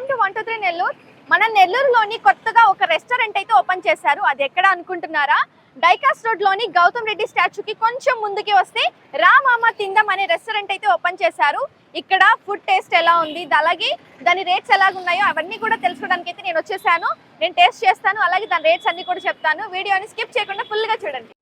Welcome to one two three Nellore. మన నెల్లూరులోని కొత్తగా ఒక రెస్టారెంట్ అయితే ఓపెన్ చేశారు. అది ఎక్కడ అనుకుంటున్నారా? డైకాస్ రోడ్లోని గౌతమ్ రెడ్డి స్టాచ్యూకి కొంచెం ముందుకి వస్తే రామామ తిందం అనే రెస్టారెంట్ అయితే ఓపెన్ చేశారు. ఇక్కడ ఫుడ్ టేస్ట్ ఎలా ఉంది? అలాగే దాని రేట్స్ ఎలా ఉన్నాయో అవన్నీ కూడా తెలుసుకోవడానికి అయితే నేను వచ్చేసాను. నేను టేస్ట్ చేస్తాను. అలాగే దాని రేట్స్ అన్ని కూడా చెప్తాను. వీడియోని స్కిప్ చేయకుండా ఫుల్గా గా చూడండి.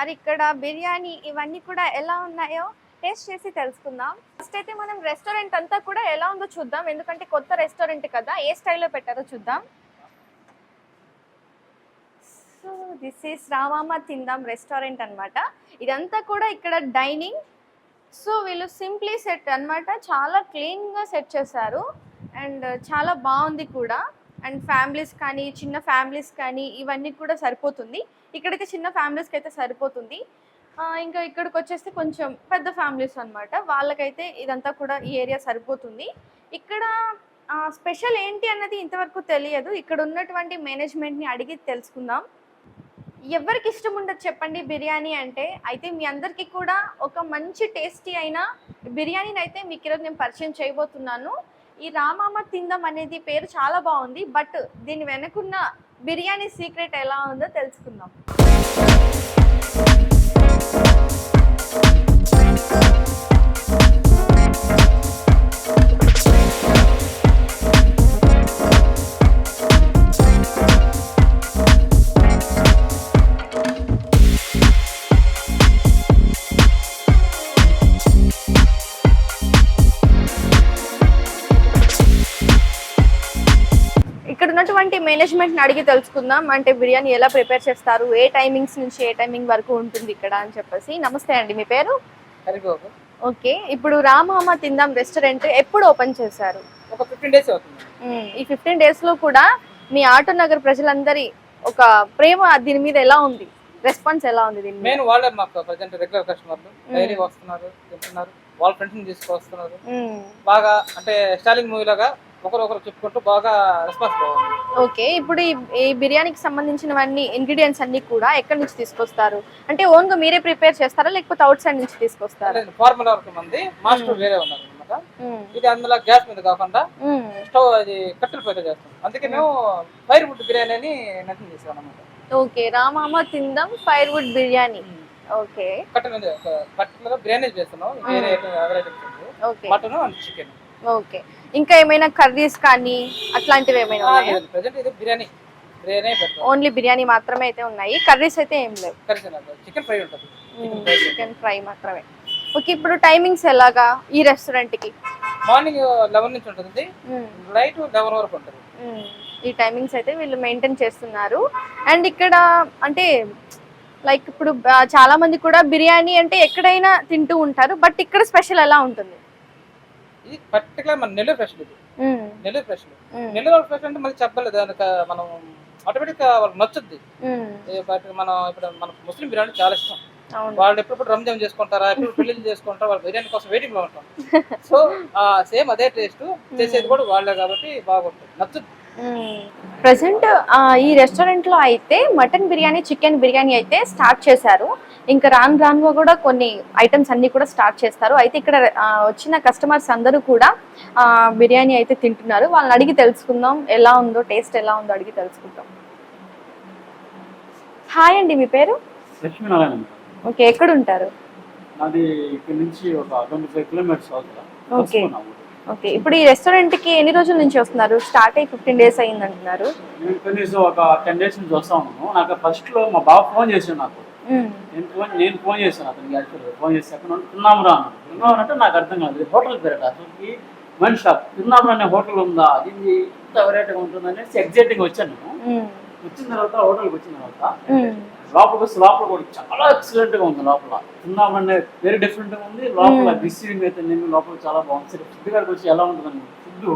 మరి ఇక్కడ బిర్యానీ ఇవన్నీ కూడా ఎలా ఉన్నాయో టేస్ట్ చేసి తెలుసుకుందాం. ఫస్ట్ అయితే మనం రెస్టారెంట్ అంతా కూడా ఎలా ఉందో చూద్దాం. ఎందుకంటే కొత్త రెస్టారెంట్ కదా ఏ స్టైల్లో పెట్టారో చూద్దాం. సో దిస్ ఈస్ రామామ తిందాం రెస్టారెంట్ అన్నమాట. ఇదంతా కూడా ఇక్కడ డైనింగ్ సో వీళ్ళు సింప్లీ సెట్ అన్నమాట. చాలా క్లీన్గా సెట్ చేశారు. అండ్ చాలా బాగుంది కూడా. అండ్ ఫ్యామిలీస్ కానీ చిన్న ఫ్యామిలీస్ కానీ ఇవన్నీ కూడా సరిపోతుంది. ఇక్కడైతే చిన్న ఫ్యామిలీస్కి అయితే సరిపోతుంది. ఇంకా ఇక్కడికి వచ్చేస్తే కొంచెం పెద్ద ఫ్యామిలీస్ అనమాట వాళ్ళకైతే ఇదంతా కూడా ఈ ఏరియా సరిపోతుంది. ఇక్కడ స్పెషల్ ఏంటి అన్నది ఇంతవరకు తెలియదు. ఇక్కడ ఉన్నటువంటి మేనేజ్మెంట్ని అడిగి తెలుసుకుందాం. ఎవరికి ఇష్టం ఉండదు చెప్పండి బిర్యానీ అంటే. అయితే మీ అందరికీ కూడా ఒక మంచి టేస్టీ అయిన బిర్యానీని అయితే మీకు ఈరోజు నేను పరిచయం చేయబోతున్నాను. ఈ రామామ తిందం అనేది పేరు చాలా బాగుంది బట్ దీని వెనకున్న బిర్యానీ సీక్రెట్ ఎలా ఉందో తెలుసుకుందాం. మేనేజ్మెంట్ని అడిగి తెలుసుకుందాం. అంటే బిర్యానీ ఎలా ప్రిపేర్ చేస్తారు? ఏ టైమింగ్స్ నుంచి ఏ టైమింగ్ వరకు ఉంటుంది ఇక్కడ అని చెప్పేసి. నమస్తే అండి మీ పేరు? ఓకే. ఇప్పుడు రామామ తిందాం రెస్టారెంట్ ఎప్పుడు ఓపెన్ చేశారు? ఒక ఫిఫ్టీన్ డేస్ అవుతుంది. ఈ ఫిఫ్టీన్ డేస్లో కూడా మీ ఆటో నగర్ ప్రజలందరి ఒక ప్రేమ దీని మీద ఎలా ఉంది? రెస్పాన్స్ ఎలా ఉంది దీని మీద? మెయిన్ వాళ్ళే మాకు ప్రజెంట్ రెగ్యులర్ కస్టమర్లు డైలీ వస్తున్నారు తింటున్నారు వాళ్ళ ఫ్రెండ్స్ తీసుకొస్తున్నారు. బాగా అంటే స్టాలింగ్ మూవీ లాగా ఒకరు ఒకరు చెప్పుకుంటూ బాగా రెస్పాన్స్ బాగుంది ఓకే ఇప్పుడు ఈ ఈ బిర్యానీకి సంబంధించినవన్నీ ఇంగ్రీడియంట్స్ అన్ని కూడా ఎక్కడి నుంచి తీసుకొస్తారు? అంటే ఓన్గా మీరే ప్రిపేర్ చేస్తారా లేకపోతే అవుట్ సైడ్ నుంచి తీసుకొస్తారా? ఫార్ములా వరకు మంది మాస్టర్ వేరే ఉన్నారు అనమాట మ్మ్. ఇది అందులో గ్యాస్ మీద కాకుండా మ్మ్. స్టవ్ అది కట్టెల పొయ్యితో చేస్తాం. అందుకే మేము ఫైర్ వుడ్ బిర్యానీ అని మెన్షన్ చేసాం అనమాట ఓకే రామామ తిందాం ఫైర్ వుడ్ బిర్యానీ. ఓకే. కట్టెల మీద కట్టెల బిర్యానీ చేస్తున్నాం. వేరే varieties okay. Mutton and chicken. Okay. ఇంకా ఏమైనా కర్రీస్ కానీ అట్లాంటివి ఏమైనా బిర్యానీ. ఓన్లీ బిర్యానీ మాత్రమే అయితే ఉన్నాయి. కర్రీస్ అయితే ఏం లేవు. చికెన్ ఫ్రై ఉంటుంది. Chicken fry. మాత్రమే. ఓకే ఇప్పుడు టైమింగ్స్ ఎలాగా ఈ రెస్టారెంట్కి మార్నింగ్ లెవెన్ నుంచి ఉంటుంది నైట్ లెవెన్ వరకు ఉంటుంది. ఈ టైమింగ్స్ అయితే వీళ్ళు మెయింటైన్ చేస్తున్నారు. అండ్ ఇక్కడ అంటే లైక్ ఇప్పుడు చాలా మంది కూడా బిర్యానీ అంటే ఎక్కడైనా తింటూ ఉంటారు. బట్ ఇక్కడ స్పెషల్ ఎలా ఉంటుంది? ఇది పర్టికులర్ మన నెల్లూరు ఫ్రెష్ ఇది. నెల్లూరు ఫ్రెష్ మ్మ్. నెల్లూరు ఫ్రెష్ అంటే మళ్ళీ చెప్పలేదు. దానికి మనం ఆటోమేటిక్ వాళ్ళకి నచ్చుద్ది. మనం ఇప్పుడు మన ముస్లిం బిర్యానీ చాలా ఇష్టం. వాళ్ళు ఎప్పుడు రంజాన్ చేసుకుంటారా ఎప్పుడు పెళ్ళి చేసుకుంటారా వాళ్ళ బిర్యానీ కోసం వెయిటింగ్లో ఉంటాం. సో సేమ్ అదే టేస్ట్ చేసేది కూడా వాళ్ళే కాబట్టి బాగుంటుంది. నచ్చుద్ది. ప్రజెంట్ ఈ రెస్టారెంట్లో అయితే మటన్ బిర్యానీ చికెన్ బిర్యానీ అయితే స్టార్ట్ చేశారు. ఇంకా రాను రాను కూడా కొన్ని ఐటమ్స్ అన్ని కూడా స్టార్ట్ చేస్తారు. అయితే ఇక్కడ వచ్చిన కస్టమర్స్ అందరూ కూడా బిర్యానీ అయితే తింటున్నారు. వాళ్ళని అడిగి తెలుసుకుందాం ఎలా ఉందో టేస్ట్ ఎలా ఉందో అడిగి తెలుసుకుందాం హాయ్ అండి మీ పేరు? లక్ష్మీనారాయణ. ఓకే ఎక్కడ ఉంటారు ఇక్కడ నుంచి ఒక కిలోమీటర్స్ Okay. ఓకే ఇప్పుడు ఈ రెస్టారెంట్కి ఎన్ని రోజుల నుంచి వస్తున్నారు? స్టార్ట్ అయ్యి ఫిఫ్టీన్ డేస్ అయింది అంటున్నారు నేను కనీసం ఒక టెన్ డేస్ నుంచి వస్తా ఉన్నాను. నాకు ఫస్ట్లో మా బాబు ఫోన్ చేశాను నాకు. నేను ఫోన్ నేను ఫోన్ చేశాను అతనికి యాక్చువల్గా ఫోన్ చేసి అక్కడ తిన్నాము రా అన్నాడు. తిన్నాము అంటే నాకు అర్థం కాదు హోటల్ పేరట. అసలుకి మన్ షాప్ తిన్నాము అనే హోటల్ ఉందా? అది ఇంత వెరైటీగా ఉంటుందనేసి ఎగ్జైటింగ్ వచ్చాను వచ్చిన తర్వాత హోటల్కి వచ్చిన తర్వాత లోపలికి వస్తే లోపల కూడా చాలా ఎక్సలెంట్గా ఉంది లోపల. తిన్నామనే వెరీ డిఫరెంట్గా ఉంది. లోపల రిసీవింగ్ అయితే నేను లోపల చాలా బాగుంది. సరే ఫుడ్ గారికి వచ్చి ఎలా ఉంటుందని ఫుడ్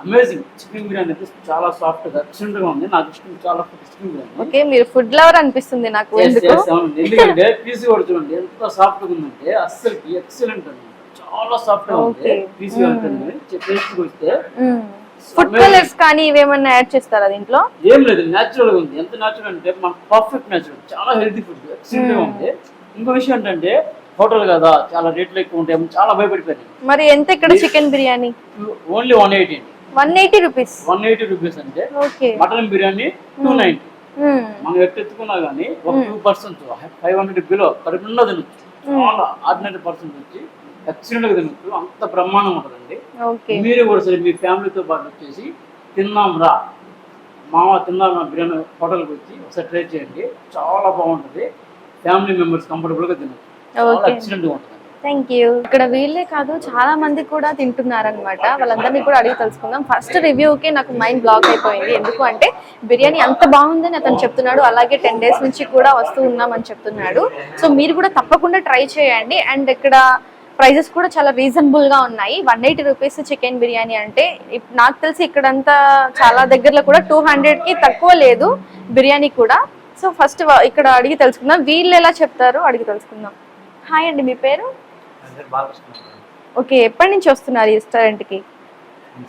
అమేజింగ్ చికెన్ బిర్యానీ అయితే చాలా సాఫ్ట్గా ఎక్సలెంట్గా ఉంది. నాకు ఇష్టం చాలా చికెన్ బిర్యానీ. ఓకే మీరు ఫుడ్ లవర్ అనిపిస్తుంది నాకు. ఎందుకంటే పీస్ కూడా చూడండి ఎంత సాఫ్ట్గా ఉందంటే అస్సలకి ఎక్సలెంట్ అండి. చాలా సాఫ్ట్గా ఉంది. పీసీ టేస్ట్ వస్తే ఫుడ్ కలర్స్ కానీ ఇవేమన్నా యాడ్ చేస్తారా దీంట్లో? ఏం లేదు న్యాచురల్గా ఉంది. ఎంత న్యాచురల్ అంటే మన పర్ఫెక్ట్ న్యాచురల్ చాలా హెల్తీ ఫుడ్ ఎక్సలెంట్గా ఉంది. ఇంకో విషయం ఏంటంటే హోటల్ కదా చాలా రేట్లు ఎక్కువ ఉంటాయి చాలా భయపడిపోయాను మరి ఎంత ఇక్కడ chicken biryani? Only one eighty అండి one eighty rupees one eighty rupees అంటే okay mutton biryani two ninety మనం ఎత్తెత్తుకున్నా కానీ ఒక two percent five hundred below కడుపుండా తినొచ్చు. చాలా ఆర్డినరీ పర్సెంట్ వచ్చి ఎక్సలెంట్గా తినొచ్చు అంత బ్రహ్మాండం ఉంటుందండి. మీరు కూడా సరే మీ ఫ్యామిలీతో పాటు వచ్చేసి తిన్నాం రా. మామ తిన్నాం రా బిర్యానీ హోటల్కి వచ్చి ఒకసారి ట్రై చేయండి. చాలా బాగుంటుంది. ఫ్యామిలీ మెంబర్స్ కంఫర్టబుల్గా తినొచ్చు. చాలా Okay. ఎక్సలెంట్గా ఉంటుంది థ్యాంక్ యూ. ఇక్కడ వీళ్ళే కాదు చాలా మంది కూడా తింటున్నారనమాట వాళ్ళందరినీ కూడా అడిగి తెలుసుకుందాం. ఫస్ట్ రివ్యూకి నాకు మైండ్ బ్లాక్ అయిపోయింది. ఎందుకు అంటే బిర్యానీ అంత బాగుందని అతను చెప్తున్నాడు. అలాగే టెన్ డేస్ నుంచి కూడా వస్తూ ఉన్నామని చెప్తున్నాడు. సో మీరు కూడా తప్పకుండా ట్రై చేయండి. అండ్ ఇక్కడ ప్రైజెస్ కూడా చాలా రీజనబుల్గా ఉన్నాయి. One eighty rupees chicken biryani అంటే నాకు తెలిసి ఇక్కడంతా చాలా దగ్గరలో కూడా టూ హండ్రెడ్కి తక్కువ లేదు బిర్యానీ కూడా. సో ఫస్ట్ ఇక్కడ అడిగి తెలుసుకుందాం. వీళ్ళు ఎలా చెప్తారో అడిగి తెలుసుకుందాం. హాయ్ అండి మీ పేరు? ఓకే ఎప్పటి నుంచి వస్తున్నారు ఈ రెస్టారెంట్కి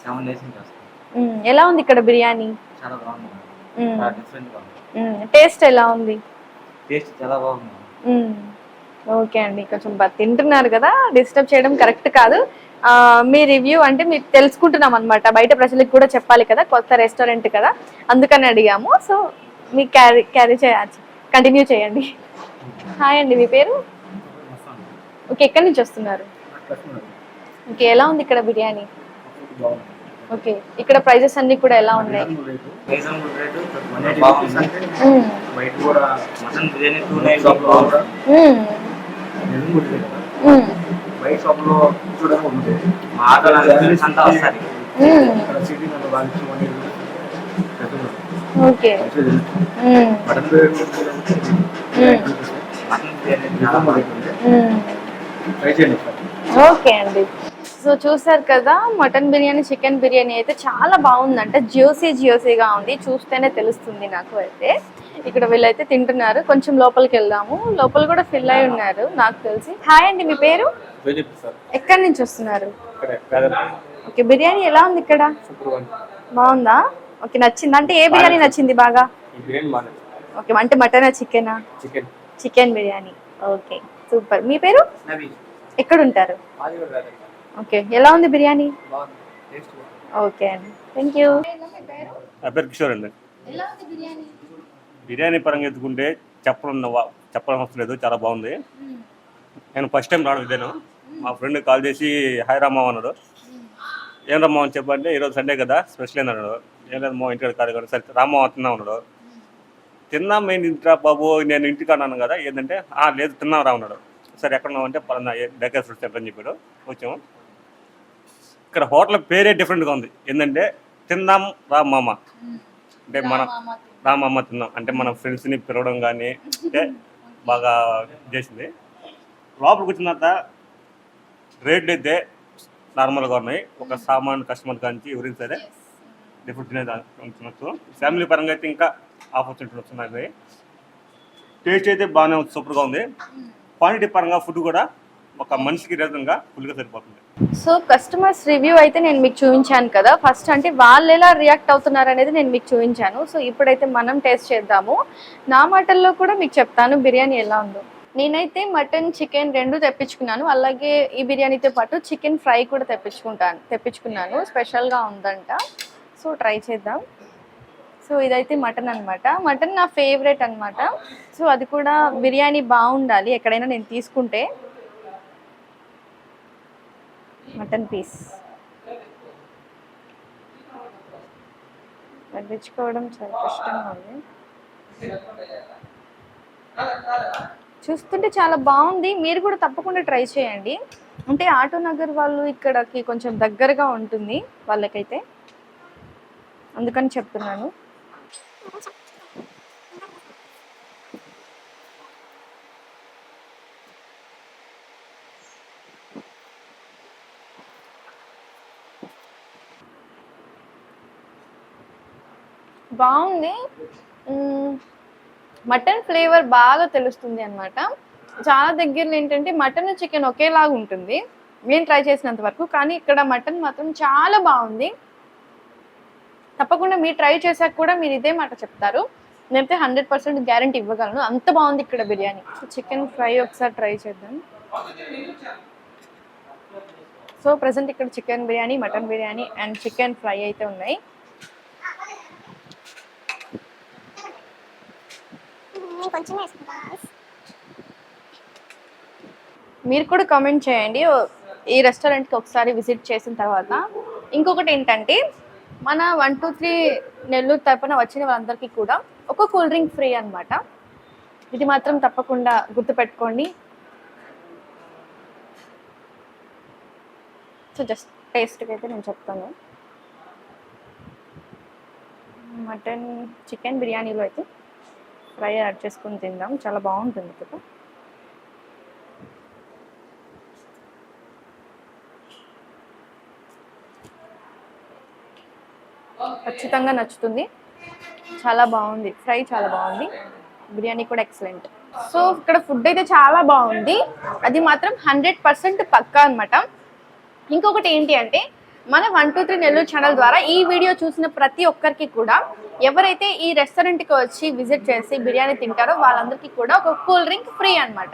సెవెన్ డేస్ నుంచి వస్తాం మ్మ్. ఎలా ఉంది ఇక్కడ బిర్యానీ. టేస్ట్ ఎలా ఉంది? టేస్ట్ చాలా బాగుంది. ఓకే అండి కొంచెం తింటున్నారు కదా డిస్టర్బ్ చేయడం కరెక్ట్ కాదు. మీ రివ్యూ అంటే మీరు తెలుసుకుంటున్నాం అనమాట బయట ప్రజలకు కూడా చెప్పాలి కదా కొత్త రెస్టారెంట్ కదా అందుకని అడిగాము. సో మీకు క్యారీ క్యారీ చేయచ్చు కంటిన్యూ చేయండి. హాయ్ అండి మీ పేరు? ఓకే ఎక్కడి నుంచి వస్తున్నారు? ఓకే ఎలా ఉంది ఇక్కడ బిర్యానీ? ఓకే ఇక్కడ ప్రైజెస్ అన్ని కూడా ఎలా ఉన్నాయి? బైక్ షాప్లో ఉంది ఓకే. మటన్ బిర్యానీ. ట్రై చేయండి ఓకే అండి. సో చూసారు కదా మటన్ బిర్యానీ చికెన్ బిర్యానీ అయితే చాలా బాగుందంట. జ్యూసీ జ్యూసీగా ఉంది. చూస్తేనే తెలుస్తుంది నాకు అయితే. ఇక్కడ వీళ్ళైతే తింటున్నారు. కొంచెం లోపలికి వెళ్దాము. లోపల కూడా ఫిల్ అయి ఉన్నారు నాకు తెలిసి. హాయ్ అండి మీ పేరు? ఎక్కడి నుంచి వస్తున్నారు? ఓకే బిర్యానీ ఎలా ఉంది ఇక్కడ? బాగుందా? ఓకే నచ్చింది? అంటే ఏ బిర్యానీ నచ్చింది. బాగా? ఓకే అంటే మటనా చికెనా? చికెన్. బిర్యానీ. Okay super. మీ పేరు? ఎక్కడ ఉంటారు ఓకే. ఎలా ఉంది బిర్యానీ? బాగుంది. టేస్ట్ ఓకే అండి. థ్యాంక్ యూ నా పేరు కిషోర్ అండి. బిర్యానీ? పరంగా ఎత్తుకుంటే చెప్పడం వా- చెప్పడం అవసరం లేదు. చాలా బాగుంది. నేను ఫస్ట్ టైం రావడం ఇదేను? మా ఫ్రెండ్ కాల్ చేసి హాయ్ రామ్మా అన్నాడు. ఏం రమ్మా అని చెప్పంటే ఈరోజు సండే కదా స్పెషల్ ఏందన్నాడు ఏం లేదు మా ఇంటికాడ కాదు కదా సరే రామ్మా తిన్నాం అన్నాడు. తిన్నాం మేము ఇంటిరా బాబు? నేను ఇంటికి అన్నాను కదా ఏంటంటే "ఆ, లేదు తిన్నాం రా అన్నాడు. సరే ఎక్కడ ఉన్నావు? అంటే పలానా డెక్కర్ ఫుడ్ సెంటర్ అని చెప్పాడు. వచ్చాము. ఇక్కడ హోటల్ పేరే డిఫరెంట్గా ఉంది. ఏంటంటే తిన్నాం రా మామ. అంటే మన రామమ్మ తిన్నాం. అంటే మన ఫ్రెండ్స్ని పిలవడం కానీ అంటే బాగా చేసింది. లోపలికి వచ్చిన తర్వాత రేట్లు అయితే నార్మల్గా ఉన్నాయి. ఒక సామాన్ కస్టమర్ కాంచి ఎవరైనా సరే డిఫరెంట్ తినొచ్చు ఫ్యామిలీ పరంగా అయితే ఇంకా ఆపర్చునిటీ వస్తున్నాయి. టేస్ట్ అయితే బాగానే సూపర్గా ఉంది. క్వాంటిటీ పరంగా ఫుడ్ కూడా ఒక మనిషికి విధంగా ఫుల్గా సరిపోతుంది. సో కస్టమర్స్ రివ్యూ అయితే నేను మీకు చూపించాను కదా. ఫస్ట్ అంటే వాళ్ళు ఎలా రియాక్ట్ అవుతున్నారు అనేది నేను మీకు చూపించాను. సో ఇప్పుడైతే మనం టేస్ట్ చేద్దాము. నా మాటల్లో కూడా మీకు చెప్తాను బిర్యానీ ఎలా ఉందో. నేనైతే మటన్ చికెన్ రెండు తెప్పించుకున్నాను. అలాగే ఈ బిర్యానీతో పాటు చికెన్ ఫ్రై కూడా తెప్పించుకుంటాను తెప్పించుకున్నాను. స్పెషల్గా ఉందంట. సో ట్రై చేద్దాం. సో ఇదైతే మటన్ అన్నమాట. మటన్ నా ఫేవరెట్ అనమాట సో అది కూడా బిర్యానీ బాగుండాలి ఎక్కడైనా నేను తీసుకుంటే. Mutton piece. తగ్గించుకోవడం చాలా కష్టంగా ఉంది చూస్తుంటే చాలా బాగుంది. మీరు కూడా తప్పకుండా ట్రై చేయండి. అంటే ఆటో నగర్ వాళ్ళు ఇక్కడకి కొంచెం దగ్గరగా ఉంటుంది వాళ్ళకైతే. అందుకని చెప్తున్నాను. బాగుంది. మటన్ ఫ్లేవర్ బాగా తెలుస్తుంది అన్నమాట. చాలా దగ్గరలో ఏంటంటే మటన్ చికెన్ ఒకేలాగా ఉంటుంది. నేను ట్రై చేసినంత వరకు కానీ ఇక్కడ మటన్ మాత్రం చాలా బాగుంది. తప్పకుండా మీరు ట్రై చేశాక కూడా మీరు ఇదే మాట చెప్తారు. నేనైతే హండ్రెడ్ పర్సెంట్ గ్యారంటీ ఇవ్వగలను. అంత బాగుంది ఇక్కడ బిర్యానీ. చికెన్ ఫ్రై ఒకసారి ట్రై చేద్దాం. సో ప్రజెంట్ ఇక్కడ chicken biryani mutton biryani and chicken fry అయితే ఉన్నాయి. నేను కొంచెం వేసుకుంటాను మీరు కూడా కామెంట్ చేయండి. ఈ రెస్టారెంట్కి ఒకసారి విజిట్ చేసిన తర్వాత. ఇంకొకటి ఏంటంటే మన వన్ టూ త్రీ నెల్లూరు తరపున వచ్చిన వాళ్ళందరికీ కూడా ఒక కూల్ డ్రింక్ ఫ్రీ అనమాట ఇది మాత్రం తప్పకుండా గుర్తుపెట్టుకోండి. సో జస్ట్ టేస్ట్కి అయితే నేను చెప్తాను. మటన్ చికెన్ బిర్యానీలో అయితే ఫ్రై యాడ్ చేసుకుని తిందాం. చాలా బాగుంటుంది కదా. ఖచ్చితంగా నచ్చుతుంది. చాలా బాగుంది. ఫ్రై చాలా బాగుంది. బిర్యానీ కూడా ఎక్సలెంట్. సో ఇక్కడ ఫుడ్ అయితే చాలా బాగుంది. అది మాత్రం హండ్రెడ్ పర్సెంట్ పక్కా అనమాట ఇంకొకటి ఏంటి అంటే మన one two three Nellore channel ద్వారా ఈ వీడియో చూసిన ప్రతి ఒక్కరికి కూడా ఎవరైతే ఈ రెస్టారెంట్కి వచ్చి విజిట్ చేసి బిర్యానీ తింటారో వాళ్ళందరికీ కూడా ఒక కూల్ డ్రింక్ ఫ్రీ అన్నమాట.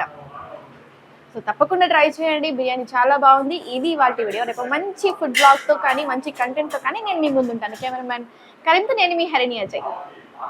సో తప్పకుండా ట్రై చేయండి. బిర్యానీ చాలా బాగుంది. ఇది వాటి వీడియో. రేపు మంచి ఫుడ్ బ్లాగ్తో కానీ మంచి కంటెంట్తో కానీ నేను మీ ముందుంటాను. కెమెరామ్యాన్ కరెంట్ నేను మీ హరిణి అజయ్.